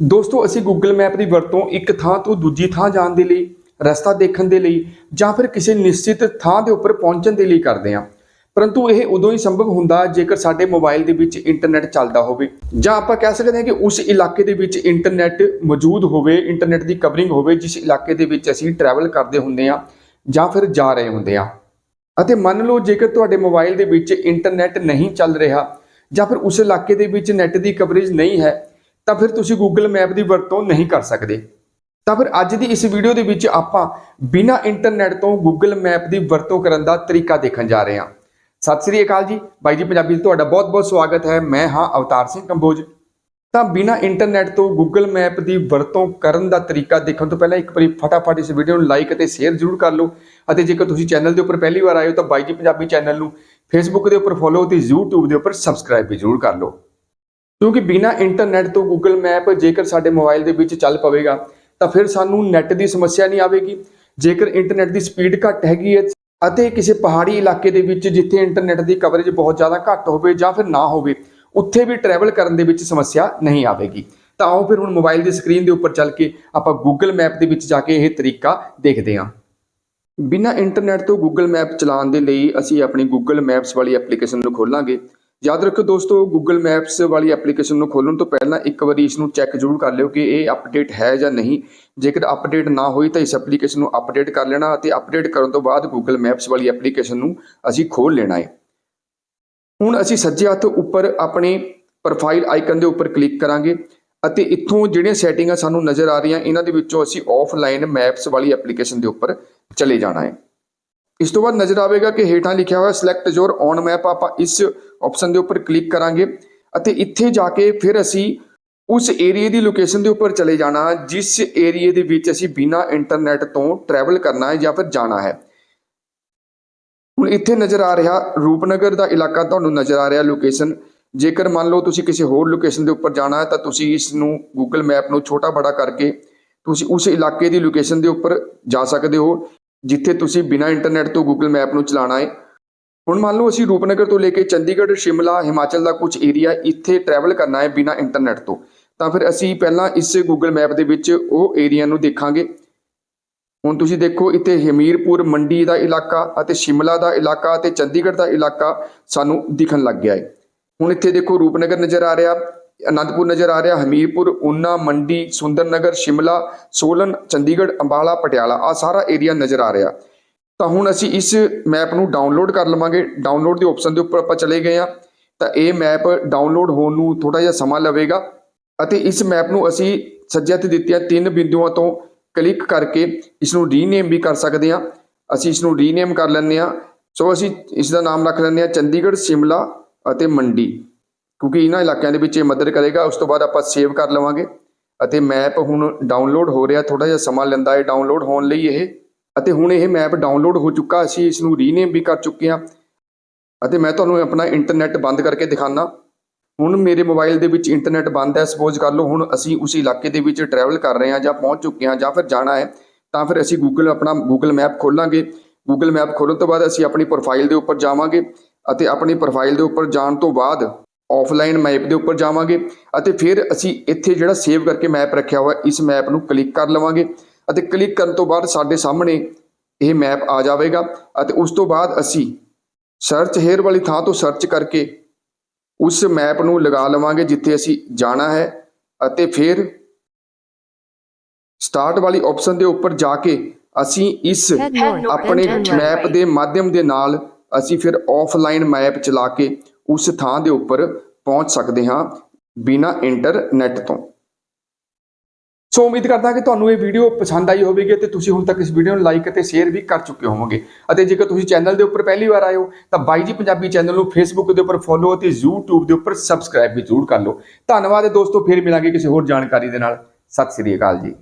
ਦੋਸਤੋ, ਅਸੀਂ Google map ਦੀ ਵਰਤੋਂ ਇੱਕ ਥਾਂ ਤੋਂ ਦੂਜੀ ਥਾਂ ਜਾਣ ਦੇ ਲਈ, ਰਸਤਾ ਦੇਖਣ ਦੇ ਲਈ ਜਾਂ ਫਿਰ ਕਿਸੇ ਨਿਸ਼ਚਿਤ ਥਾਂ ਦੇ ਉੱਪਰ ਪਹੁੰਚਣ ਦੇ ਲਈ ਕਰਦੇ ਹਾਂ। ਪਰੰਤੂ ਇਹ ਉਦੋਂ ਹੀ ਸੰਭਵ ਹੁੰਦਾ ਜੇਕਰ ਸਾਡੇ ਮੋਬਾਈਲ ਦੇ ਵਿੱਚ ਇੰਟਰਨੈਟ ਚੱਲਦਾ ਹੋਵੇ। ਜਾਂ ਆਪਾਂ ਕਹਿ ਸਕਦੇ ਹਾਂ ਕਿ ਉਸ ਇਲਾਕੇ ਦੇ ਵਿੱਚ ਇੰਟਰਨੈਟ ਮੌਜੂਦ ਹੋਵੇ, ਇੰਟਰਨੈਟ ਦੀ ਕਵਰਿੰਗ ਹੋਵੇ, ਜਿਸ ਇਲਾਕੇ ਦੇ ਵਿੱਚ ਅਸੀਂ ਟਰੈਵਲ ਕਰਦੇ ਹੁੰਦੇ ਹਾਂ ਜਾਂ ਫਿਰ ਜਾ ਰਹੇ ਹੁੰਦੇ ਹਾਂ। ਅਤੇ ਮੰਨ ਲਓ, ਜੇਕਰ ਤੁਹਾਡੇ ਮੋਬਾਈਲ ਦੇ ਵਿੱਚ ਇੰਟਰਨੈਟ ਨਹੀਂ ਚੱਲ ਰਿਹਾ ਜਾਂ ਫਿਰ ਉਸ ਇਲਾਕੇ ਦੇ ਵਿੱਚ ਨੈਟ ਦੀ ਕਵਰੇਜ ਨਹੀਂ ਹੈ ਤਾਂ ਫਿਰ ਤੁਸੀਂ Google ਮੈਪ ਦੀ ਵਰਤੋਂ ਨਹੀਂ ਕਰ ਸਕਦੇ। ਤਾਂ ਫਿਰ ਅੱਜ ਦੀ ਇਸ ਵੀਡੀਓ ਦੇ ਵਿੱਚ ਆਪਾਂ ਬਿਨਾਂ ਇੰਟਰਨੈਟ ਤੋਂ Google ਮੈਪ ਦੀ ਵਰਤੋਂ ਕਰਨ ਦਾ ਤਰੀਕਾ ਦੇਖਣ ਜਾ ਰਹੇ ਹਾਂ। ਸਤਿ ਸ੍ਰੀ ਅਕਾਲ ਜੀ। ਬਾਈ ਜੀ ਪੰਜਾਬੀ 'ਚ ਤੁਹਾਡਾ ਬਹੁਤ-ਬਹੁਤ ਸਵਾਗਤ ਹੈ। ਮੈਂ ਹਾਂ ਅਵਤਾਰ ਸਿੰਘ ਕੰਬੋਜ। ਤਾਂ ਬਿਨਾਂ ਇੰਟਰਨੈਟ ਤੋਂ Google ਮੈਪ ਦੀ ਵਰਤੋਂ ਕਰਨ ਦਾ ਤਰੀਕਾ ਦੇਖਣ ਤੋਂ ਪਹਿਲਾਂ ਇੱਕ ਵਾਰੀ ਫਟਾਫਟ ਇਸ ਵੀਡੀਓ ਨੂੰ ਲਾਈਕ ਅਤੇ ਸ਼ੇਅਰ ਜ਼ਰੂਰ ਕਰ ਲਓ। ਅਤੇ ਜੇਕਰ ਤੁਸੀਂ ਚੈਨਲ ਦੇ ਉੱਪਰ ਪਹਿਲੀ ਵਾਰ ਆਏ ਹੋ ਤਾਂ ਬਾਈ ਜੀ ਪੰਜਾਬੀ ਚੈਨਲ ਨੂੰ Facebook ਦੇ ਉੱਪਰ ਫੋਲੋ ਤੇ YouTube ਦੇ ਉੱਪਰ ਸਬਸਕ੍ਰਾਈਬ ਵੀ ਜ਼ਰੂਰ ਕਰ ਲਓ। ਕਿਉਂਕਿ ਬਿਨਾਂ ਇੰਟਰਨੈਟ ਤੋਂ Google ਮੈਪ ਜੇਕਰ ਸਾਡੇ ਮੋਬਾਈਲ ਦੇ ਵਿੱਚ ਚੱਲ ਪਵੇਗਾ, ਤਾਂ ਫਿਰ ਸਾਨੂੰ ਨੈਟ ਦੀ ਸਮੱਸਿਆ ਨਹੀਂ ਆਵੇਗੀ। ਜੇਕਰ ਇੰਟਰਨੈਟ ਦੀ ਸਪੀਡ ਘੱਟ ਹੈਗੀ ਹੈ ਅਤੇ ਕਿਸੇ ਪਹਾੜੀ ਇਲਾਕੇ ਦੇ ਵਿੱਚ ਜਿੱਥੇ ਇੰਟਰਨੈਟ ਦੀ ਕਵਰੇਜ ਬਹੁਤ ਜ਼ਿਆਦਾ ਘੱਟ ਹੋਵੇ ਜਾਂ ਫਿਰ ਨਾ ਹੋਵੇ, ਉੱਥੇ ਵੀ ਟਰੈਵਲ ਕਰਨ ਦੇ ਵਿੱਚ ਸਮੱਸਿਆ ਨਹੀਂ ਆਵੇਗੀ। ਤਾਂ ਆਓ ਫਿਰ ਹੁਣ ਮੋਬਾਈਲ ਦੀ ਸਕਰੀਨ ਦੇ ਉੱਪਰ ਚੱਲ ਕੇ ਆਪਾਂ Google ਮੈਪ ਦੇ ਵਿੱਚ ਜਾ ਕੇ ਇਹ ਤਰੀਕਾ ਦੇਖਦੇ ਹਾਂ। ਬਿਨਾਂ ਇੰਟਰਨੈਟ ਤੋਂ Google ਮੈਪ ਚਲਾਉਣ ਦੇ ਲਈ ਅਸੀਂ ਆਪਣੀ Google ਮੈਪਸ ਵਾਲੀ ਐਪਲੀਕੇਸ਼ਨ ਨੂੰ ਖੋਲਾਂਗੇ। ਯਾਦ ਰੱਖੋ ਦੋਸਤੋ, Google ਮੈਪਸ ਵਾਲੀ ਐਪਲੀਕੇਸ਼ਨ ਨੂੰ ਖੋਲਣ ਤੋਂ ਪਹਿਲਾਂ ਇੱਕ ਵਾਰੀ ਇਸ ਨੂੰ ਚੈੱਕ ਜ਼ਰੂਰ ਕਰ ਲਿਓ ਕਿ ਇਹ ਅਪਡੇਟ ਹੈ ਜਾਂ ਨਹੀਂ। ਜੇਕਰ ਅਪਡੇਟ ਨਾ ਹੋਈ ਤਾਂ ਇਸ ਐਪਲੀਕੇਸ਼ਨ ਨੂੰ ਅਪਡੇਟ ਕਰ ਲੈਣਾ ਅਤੇ ਅਪਡੇਟ ਕਰਨ ਤੋਂ ਬਾਅਦ Google ਮੈਪਸ ਵਾਲੀ ਐਪਲੀਕੇਸ਼ਨ ਨੂੰ ਅਸੀਂ ਖੋਲ ਲੈਣਾ ਹੈ। ਹੁਣ ਅਸੀਂ ਸੱਜੇ ਹੱਥ ਉੱਪਰ ਆਪਣੇ ਪ੍ਰੋਫਾਈਲ ਆਈਕਨ ਦੇ ਉੱਪਰ ਕਲਿੱਕ ਕਰਾਂਗੇ ਅਤੇ ਇੱਥੋਂ ਜਿਹੜੀਆਂ ਸੈਟਿੰਗਾਂ ਸਾਨੂੰ ਨਜ਼ਰ ਆ ਰਹੀਆਂ, ਇਹਨਾਂ ਦੇ ਵਿੱਚੋਂ ਅਸੀਂ ਆਫਲਾਈਨ ਮੈਪਸ ਵਾਲੀ ਐਪਲੀਕੇਸ਼ਨ ਦੇ ਉੱਪਰ ਚਲੇ ਜਾਣਾ ਹੈ। ਇਸ ਤੋਂ ਬਾਅਦ ਨਜ਼ਰ ਆਵੇਗਾ ਕਿ ਹੇਠਾਂ ਲਿਖਿਆ ਹੋਇਆ ਸਿਲੈਕਟ ਯੋਰ ਔਨ ਮੈਪ ਆਪਾਂ ਇਸ ਆਪਸ਼ਨ ਦੇ ਉੱਪਰ ਕਲਿੱਕ ਕਰਾਂਗੇ ਅਤੇ ਇੱਥੇ ਜਾ ਕੇ ਫਿਰ ਅਸੀਂ ਉਸ ਏਰੀਆ ਦੀ ਲੋਕੇਸ਼ਨ ਦੇ ਉੱਪਰ ਚਲੇ ਜਾਣਾ, ਜਿਸ ਏਰੀਆ ਦੇ ਵਿੱਚ ਅਸੀਂ ਬਿਨਾ ਇੰਟਰਨੈਟ ਤੋਂ ਟਰੈਵਲ ਕਰਨਾ ਹੈ ਜਾਂ ਫਿਰ ਜਾਣਾ ਹੈ। ਹੁਣ ਇੱਥੇ ਨਜ਼ਰ ਆ ਰਿਹਾ ਰੂਪਨਗਰ ਦਾ ਇਲਾਕਾ, ਤੁਹਾਨੂੰ ਨਜ਼ਰ ਆ ਰਿਹਾ ਲੋਕੇਸ਼ਨ ਜੇਕਰ ਮੰਨ ਲਓ ਤੁਸੀਂ ਕਿਸੇ ਹੋਰ ਲੋਕੇਸ਼ਨ ਦੇ ਉੱਪਰ ਜਾਣਾ ਹੈ ਤਾਂ ਤੁਸੀਂ ਇਸ ਨੂੰ ਗੂਗਲ ਮੈਪ ਨੂੰ ਛੋਟਾ ਬੜਾ ਕਰਕੇ ਤੁਸੀਂ ਉਸ ਇਲਾਕੇ ਦੀ ਲੋਕੇਸ਼ਨ ਦੇ ਉੱਪਰ ਜਾ ਸਕਦੇ ਹੋ। ਜਿੱਥੇ ਤੁਸੀਂ ਬਿਨਾਂ ਇੰਟਰਨੈਟ ਤੋਂ ਗੂਗਲ ਮੈਪ ਨੂੰ ਚਲਾਉਣਾ ਹੈ ਹੁਣ ਮੰਨ ਲਓ ਅਸੀਂ ਰੂਪਨਗਰ ਤੋਂ ਲੈ ਕੇ ਚੰਡੀਗੜ੍ਹ, ਸ਼ਿਮਲਾ, ਹਿਮਾਚਲ ਦਾ ਕੁਝ ਏਰੀਆ ਇੱਥੇ ਟਰੈਵਲ ਕਰਨਾ ਹੈ ਬਿਨਾਂ ਇੰਟਰਨੈਟ ਤੋਂ। ਤਾਂ ਫਿਰ ਅਸੀਂ ਪਹਿਲਾਂ ਇਸ ਗੂਗਲ ਮੈਪ ਦੇ ਵਿੱਚ ਉਹ ਏਰੀਆ ਨੂੰ ਦੇਖਾਂਗੇ। ਹੁਣ ਤੁਸੀਂ ਦੇਖੋ ਇੱਥੇ ਹਮੀਰਪੁਰ, ਮੰਡੀ ਦਾ ਇਲਾਕਾ ਅਤੇ ਸ਼ਿਮਲਾ ਦਾ ਇਲਾਕਾ ਅਤੇ ਚੰਡੀਗੜ੍ਹ ਦਾ ਇਲਾਕਾ ਸਾਨੂੰ ਦਿਖਣ ਲੱਗ ਗਿਆ ਹੈ ਹੁਣ ਇੱਥੇ ਦੇਖੋ ਰੂਪਨਗਰ ਨਜ਼ਰ ਆ ਰਿਹਾ। ਅਨੰਦਪੁਰ ਨਜ਼ਰ ਆ ਰਿਹਾ, ਹਮੀਰਪੁਰ ਉਨਾ ਮੰਡੀ, ਸੁੰਦਰਨਗਰ, ਸ਼ਿਮਲਾ, ਸੋਲਨ, ਚੰਡੀਗੜ੍ਹ, ਅੰਬਾਲਾ, ਪਟਿਆਲਾ ਆ ਸਾਰਾ ਏਰੀਆ ਨਜ਼ਰ ਆ ਰਿਹਾ। ਤਾਂ ਹੁਣ ਅਸੀਂ ਇਸ ਮੈਪ ਨੂੰ ਡਾਊਨਲੋਡ ਕਰ ਲਵਾਂਗੇ। ਡਾਊਨਲੋਡ ਦੇ ਆਪਸ਼ਨ ਦੇ ਉੱਪਰ ਆਪਾਂ ਚਲੇ ਗਏ ਆ ਤਾਂ ਇਹ ਮੈਪ ਡਾਊਨਲੋਡ ਹੋਣ ਨੂੰ ਥੋੜਾ ਜਿਹਾ ਸਮਾਂ ਲਵੇਗਾ। ਅਤੇ ਇਸ ਮੈਪ ਨੂੰ ਅਸੀਂ ਸੱਜੇ ਤੇ ਦਿੱਤੀਆਂ ਤਿੰਨ ਬਿੰਦੂਆਂ ਤੋਂ ਕਲਿੱਕ ਕਰਕੇ ਇਸ ਨੂੰ ਰੀਨੇਮ ਵੀ ਕਰ ਸਕਦੇ ਹਾਂ। ਅਸੀਂ ਇਸ ਨੂੰ ਰੀਨੇਮ ਕਰ ਲੈਂਦੇ ਹਾਂ। ਸੋ ਅਸੀਂ ਇਸ ਦਾ ਨਾਮ ਰੱਖ ਲੈਂਦੇ ਹਾਂ ਚੰਡੀਗੜ੍ਹ, ਸ਼ਿਮਲਾ ਅਤੇ ਮੰਡੀ। ਕਿਉਂਕਿ ਇਹਨਾਂ ਇਲਾਕਿਆਂ ਦੇ ਵਿੱਚ ਇਹ ਮਦਦ ਕਰੇਗਾ, ਉਸ ਤੋਂ ਬਾਅਦ ਆਪਾਂ ਸੇਵ ਕਰ ਲਵਾਂਗੇ। ਅਤੇ ਮੈਪ ਹੁਣ ਡਾਊਨਲੋਡ ਹੋ ਰਿਹਾ ਥੋੜਾ ਜਿਹਾ ਸਮਾਂ ਲੈਂਦਾ ਹੈ ਡਾਊਨਲੋਡ ਹੋਣ ਲਈ ਇਹ। ਅਤੇ ਹੁਣ ਇਹ ਮੈਪ ਡਾਊਨਲੋਡ ਹੋ ਚੁੱਕਾ, ਅਸੀਂ ਇਸ ਨੂੰ ਰੀਨੇਮ ਵੀ ਕਰ ਚੁੱਕੇ ਹਾਂ। ਅਤੇ ਮੈਂ ਤੁਹਾਨੂੰ ਆਪਣਾ ਇੰਟਰਨੈਟ ਬੰਦ ਕਰਕੇ ਦਿਖਾਣਾ ਹੁਣ ਮੇਰੇ ਮੋਬਾਈਲ ਦੇ ਵਿੱਚ ਇੰਟਰਨੈਟ ਬੰਦ ਹੈ ਸਪੋਜ਼ ਕਰ ਲਓ ਹੁਣ ਅਸੀਂ ਉਸ ਇਲਾਕੇ ਦੇ ਵਿੱਚ ਟਰੈਵਲ ਕਰ ਰਹੇ ਹਾਂ ਜਾਂ ਪਹੁੰਚ ਚੁੱਕੇ ਹਾਂ ਜਾਂ ਫਿਰ ਜਾਣਾ ਹੈ, ਤਾਂ ਫਿਰ ਅਸੀਂ ਗੂਗਲ ਆਪਣਾ ਗੂਗਲ ਮੈਪ ਖੋਲਾਂਗੇ। ਗੂਗਲ ਮੈਪ ਖੋਲ੍ਹਣ ਤੋਂ ਬਾਅਦ ਅਸੀਂ ਆਪਣੀ ਪ੍ਰੋਫਾਈਲ ਦੇ ਉੱਪਰ ਜਾਵਾਂਗੇ। ਅਤੇ ਆਪਣੀ ਪ੍ਰੋਫਾਈਲ ਦੇ ਉੱਪਰ ਜਾਣ ਤੋਂ ਬਾਅਦ ਆਫਲਾਈਨ ਮੈਪ ਦੇ ਉੱਪਰ ਜਾਵਾਂਗੇ ਅਤੇ ਫਿਰ ਅਸੀਂ ਇੱਥੇ ਜਿਹੜਾ ਸੇਵ ਕਰਕੇ ਮੈਪ ਰੱਖਿਆ ਹੋਇਆ ਇਸ ਮੈਪ ਨੂੰ ਕਲਿੱਕ ਕਰ ਲਵਾਂਗੇ ਅਤੇ ਕਲਿੱਕ ਕਰਨ ਤੋਂ ਬਾਅਦ ਸਾਡੇ ਸਾਹਮਣੇ ਇਹ ਮੈਪ ਆ ਜਾਵੇਗਾ ਅਤੇ ਉਸ ਤੋਂ ਬਾਅਦ ਅਸੀਂ ਸਰਚ ਹੇਅਰ ਵਾਲੀ ਥਾਂ ਤੋਂ ਸਰਚ ਕਰਕੇ ਉਸ ਮੈਪ ਨੂੰ ਲਗਾ ਲਵਾਂਗੇ ਜਿੱਥੇ ਅਸੀਂ ਜਾਣਾ ਹੈ ਅਤੇ ਫਿਰ ਸਟਾਰਟ ਵਾਲੀ ਆਪਸ਼ਨ ਦੇ ਉੱਪਰ ਜਾ ਕੇ ਅਸੀਂ ਇਸ ਆਪਣੇ ਮੈਪ. ਦੇ ਮਾਧਿਅਮ ਦੇ ਨਾਲ ਅਸੀਂ ਫਿਰ ਆਫਲਾਈਨ ਮੈਪ ਚਲਾ ਕੇ ਉਸ ਥਾਂ ਦੇ ਉੱਪਰ ਪਹੁੰਚ ਸਕਦੇ ਹਾਂ ਬਿਨਾ ਇੰਟਰਨੈਟ ਤੋਂ। ਸੋ ਉਮੀਦ ਕਰਦਾ ਕਿ ਤੁਹਾਨੂੰ ਇਹ ਵੀਡੀਓ ਪਸੰਦ ਆਈ ਹੋਵੇਗੀ ਤੇ ਤੁਸੀਂ ਹੁਣ ਤੱਕ ਇਸ ਵੀਡੀਓ ਨੂੰ ਲਾਈਕ ਅਤੇ ਸ਼ੇਅਰ ਵੀ ਕਰ ਚੁੱਕੇ ਹੋਵੋਗੇ। ਅਤੇ ਜੇਕਰ ਤੁਸੀਂ ਚੈਨਲ ਦੇ ਉੱਪਰ ਪਹਿਲੀ ਵਾਰ ਆਏ ਹੋ, ਤਾਂ ਬਾਈ ਜੀ ਪੰਜਾਬੀ ਚੈਨਲ ਨੂੰ ਫੇਸਬੁੱਕ ਦੇ ਉੱਪਰ ਫੋਲੋ ਅਤੇ YouTube ਦੇ ਉੱਪਰ ਸਬਸਕ੍ਰਾਈਬ ਵੀ ਜ਼ਰੂਰ ਕਰ ਲਓ। ਧੰਨਵਾਦ ਦੋਸਤੋ, ਫਿਰ ਮਿਲਾਂਗੇ ਕਿਸੇ ਹੋਰ ਜਾਣਕਾਰੀ ਦੇ ਨਾਲ। ਸਤਿ ਸ੍ਰੀ ਅਕਾਲ ਜੀ।